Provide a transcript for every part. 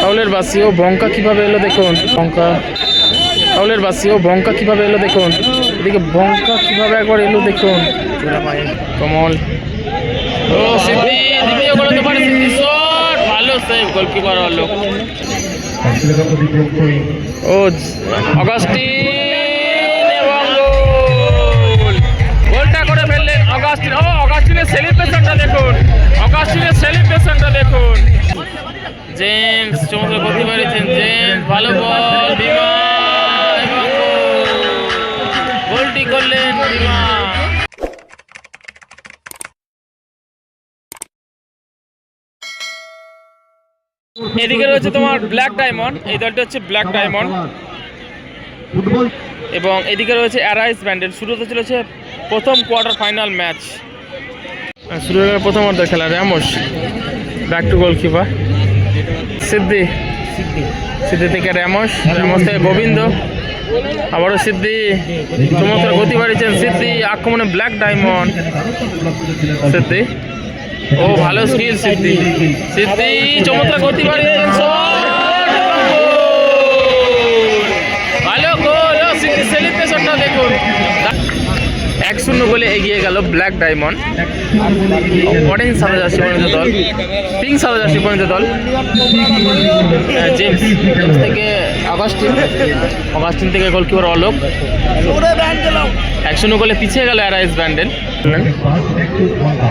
কাউলের বাসি ও বঙ্কা কীভাবে এলো দেখুন? বঙ্কা। কাউলের বাসি ও বঙ্কা কীভাবে এলো দেখুন? এদিকে বঙ্কা কীভাবে একবার এলো দেখুন? কমল। ভালো গোলকিপার ও গোলটা করে ও সেলিব্রেশনটা দেখুন। অগাস্টিনের সেলিব্রেশনটা দেখুন। জেমস, চমৎকার করতে পেরেছেন জেমস, ভালো বল বিমা গোলটি করলেন বিমা এদিকে রয়েছে তোমার ব্ল্যাক ডায়মন্ড এই দলটা হচ্ছে ব্ল্যাক ডায়মন্ড এবং এদিকে রয়েছে অ্যারাইস ব্যান্ডেল শুরু হতে চলেছে প্রথম কোয়ার্টার ফাইনাল ম্যাচ শুরু হয়ে গেল প্রথম অর্ধের খেলা। র্যামোস ব্যাক টু গোলকিপার সিদ্ধি সিদ্ধি থেকে র্যামোস রেমস থেকে গোবিন্দ। আবারও সিদ্ধি সমস্ত গতি বাড়িয়েছেন সিদ্ধি আক্রমণে ব্ল্যাক ডায়মন্ড সিদ্ধি ও ভালো স্কিল সিদ্ধি সিদ্ধি চমৎকার গতি বাড়িয়েছেন শূন্য গোলে এগিয়ে গেল ব্ল্যাক ডায়মন্ড অরেঞ্জ সাদা জার্সি পরিণত দল। পিঙ্ক সাদা জার্সি পরিণত দল। জেমস থেকে অগাস্টিন অগাস্টিন থেকে গোলকিপার অলোক। এক শূন্য গোলে পিছিয়ে গেল অ্যারাইস ব্যান্ডেল একটু ফাঁকা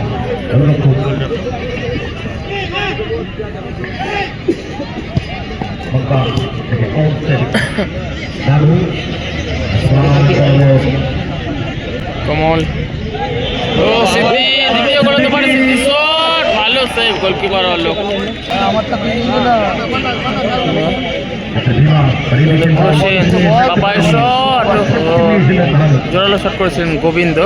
কমল ও সিদ্ধি দ্বিতীয় গোল হতে পারে সিদ্ধি শট! ভালো সেভ গোলকিপার অলোক হোসেন বাপায় শট জোরালো শট করেছিলেন গোবিন্দ।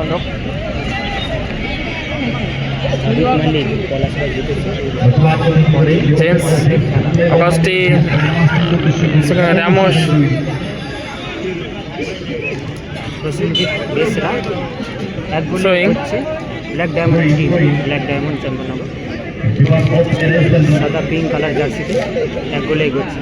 অলোক জেমস সেখানে Ramos Showing. Black diamond team black diamond Chandannagar সাদা পিঙ্ক কালার জার্সিতে এক গোলে এগোচ্ছে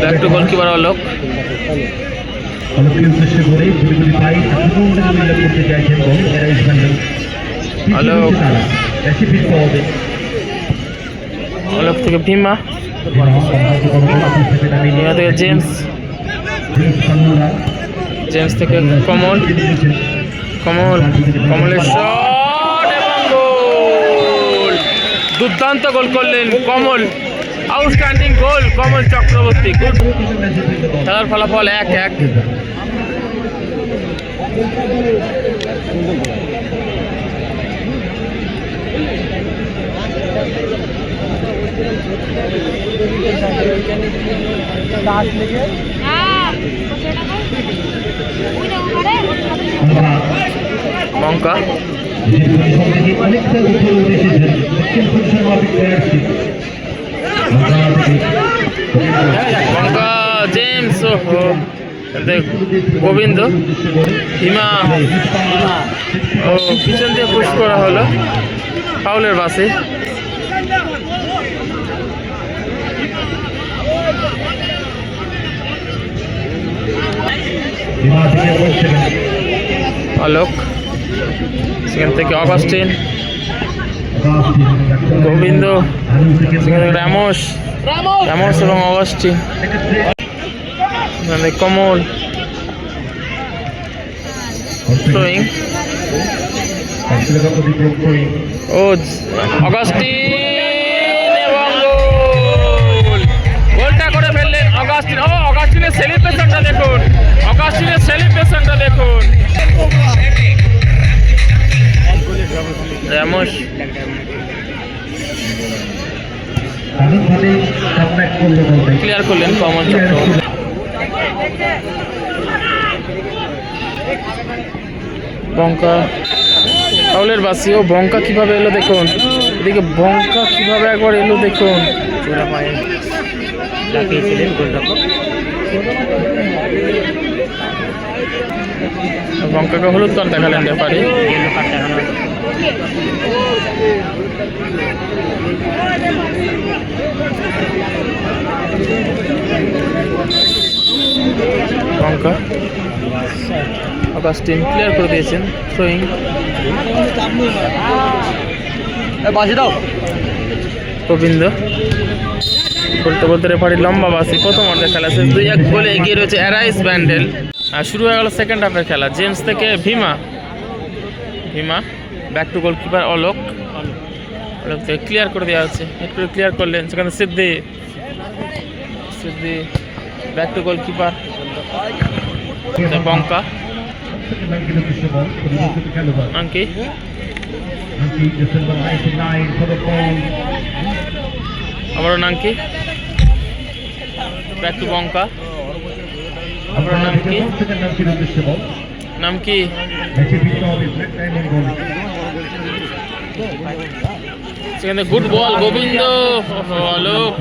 ব্যাক টু গোলকিপার অলোক উদ্দেশ্য করে গুলিগুলি পাই করতে চাইছেন এবং এরা ইসমান্ডল হ্যালো। বেশি ফিট পাওয়াবে থেকে ভীমা। ভীমা থেকে জেমস। জেমস থেকে কমল। কমল। কমলের শট দুর্দান্ত গোল করলেন Kamal. Outstanding goal Kamal Chakraborty. Good. খেলার ফলাফল এক এক। বঙ্কা জেমস গোবিন্দ হিমা। ও পিছন দিয়ে পুশ করা হলো। ফাউলের বাসে অলোক সেখান থেকে অগাস্টিন গোবিন্দ সেখান থেকে রামোস রামোস এবং অগাস্টিন এখানে কমল। ও অগাস্টিন! বঙ্কা রাহুলের বাসি। ও বঙ্কা কীভাবে এলো দেখুন। এদিকে বঙ্কা কীভাবে একবার এলো দেখুন। বঙ্কাকে হলুদ কার্ড দেখালেন ব্যাপারে কার্ড দেখানো হয়েছে। বঙ্কা অগাস্টিন ক্লিয়ার করে দিয়েছেন থ্রোয়িং গোবিন্দ বলতে বলতে রেফারি লম্বা বাসি প্রথম অর্ধের খেলা শেষ। দুই এক গোলে এগিয়ে রয়েছে অ্যারাইস ব্যান্ডেল আর শুরু হয়ে গেল সেকেন্ড হাফের খেলা। জেমস থেকে Bhima. Bhima back to goalkeeper Alok. Alok থেকে ক্লিয়ার করে দেওয়া হচ্ছে। হেড করে ক্লিয়ার করলেন। সেখানে Siddhi Siddhi back to goalkeeper Banka. আঙ্কি Nanki, just number 99 for the ball. আবারও Nanki back to Banka Number নাম কি? 91, second Nankino Krishnabal. নাম কি. সেখানে good ball Gobinda Alok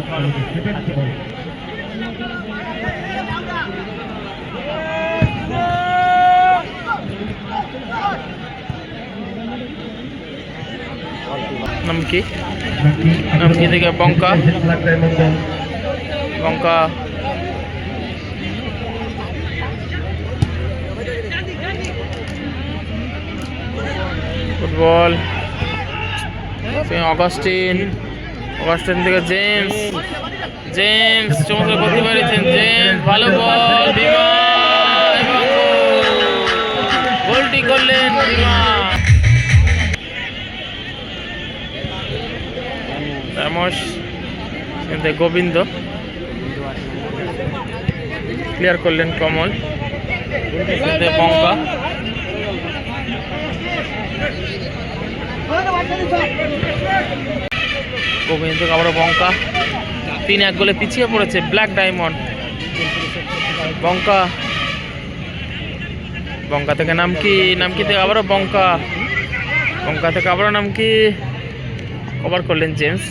Nanki, Nanki থেকে Banka. Banka football. Augustine. Augustine থেকে James. James চমৎকার করতে পেরেছেন জেমস ভালো বল বিমা রামস কিন্তু গোবিন্দ। ক্লিয়ার করলেন কমল। কিন্তু বঙ্কা গোবিন্দ আবারও বঙ্কা তিন এক গোলে পিছিয়ে পড়েছে ব্ল্যাক ডায়মন্ড বঙ্কা বঙ্কা থেকে নাম কি? নাম কি থেকে আবারও বঙ্কা বঙ্কা থেকে আবারও নাম কি? কভার করলেন জেমস।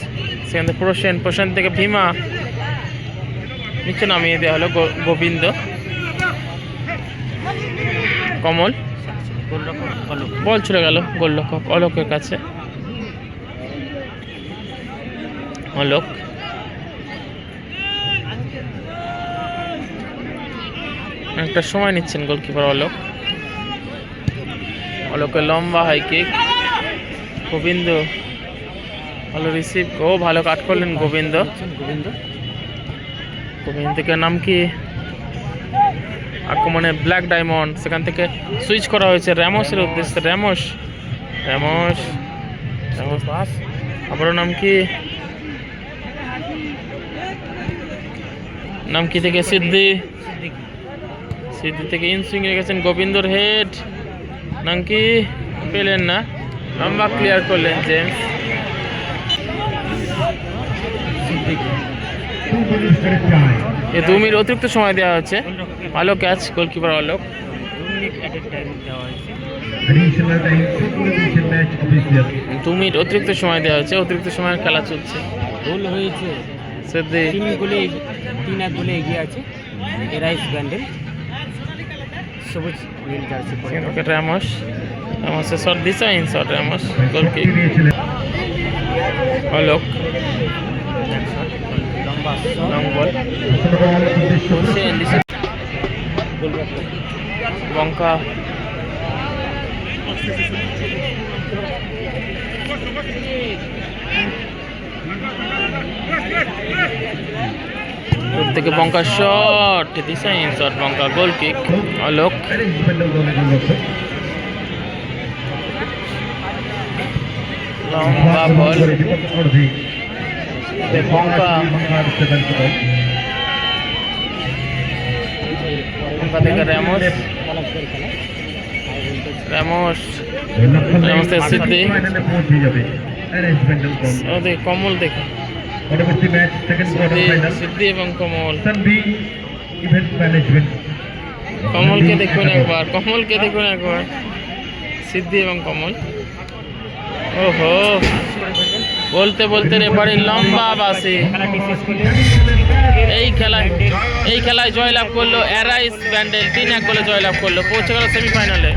সেখান থেকে প্রসেন প্রসেন থেকে ভীমা। নিচে নামিয়ে দেওয়া হলো গোবিন্দ। কমল। বল চলে গেল গোলরক্ষক। অলোকের কাছে। অলোক। একটা সময় নিচ্ছেন গোলকিপার অলোক। অলোকের লম্বা হাই গোবিন্দ ভালো রিসিভ ও, ভালো কাট করলেন গোবিন্দ। গোবিন্দ গোবিন্দ থেকে নাম কি? আক্রমণে ব্ল্যাক ডায়মন্ড সেখান থেকে সুইচ করা হয়েছে। র্যামসের উদ্দেশ্যে। র্যামস র্যামস র্যামস পাস আবারও নাম কি? নাম কি থেকে? সিদ্ধি। সিদ্ধি থেকে ইনসুইং রেখেছেন গোবিন্দর হেড নাম কি? পেলেন না। লম্বা ক্লিয়ার করলেন জেমস এ দু মিনিট অতিরিক্ত সময় দেওয়া হচ্ছে। ভালো ক্যাচ গোলকিপার অলোক দু মিনিট অতিরিক্ত সময় দেওয়া হচ্ছে অতিরিক্ত সময়ের খেলা চলছে। গোল হয়েছে। তিন গোলে তিন এক গোলে এগিয়ে আছে এরাইস ব্যান্ডেল। সবুজ নীল জার্সি পরে। সেখান থেকে র্যামস। র্যামসের শট দিছে in shot Rams goal kick Alok long ball দূর থেকে বঙ্কা শট দিছে in shot Banka goal kick Alok লম্বা বল। সিদ্ধি কমল দেখে সিদ্ধি এবং কমল কমলকে দেখুন একবার কমলকে দেখুন একবার। সিদ্ধি এবং কমল ওহো বলতে বলতে রেফারি লম্বা বাসে। এই খেলায় এই খেলায় জয়লাভ করল অ্যারাইস ব্যান্ডেল, তিন এক বলে জয়লাভ করল, পৌঁছে গেল সেমিফাইনালে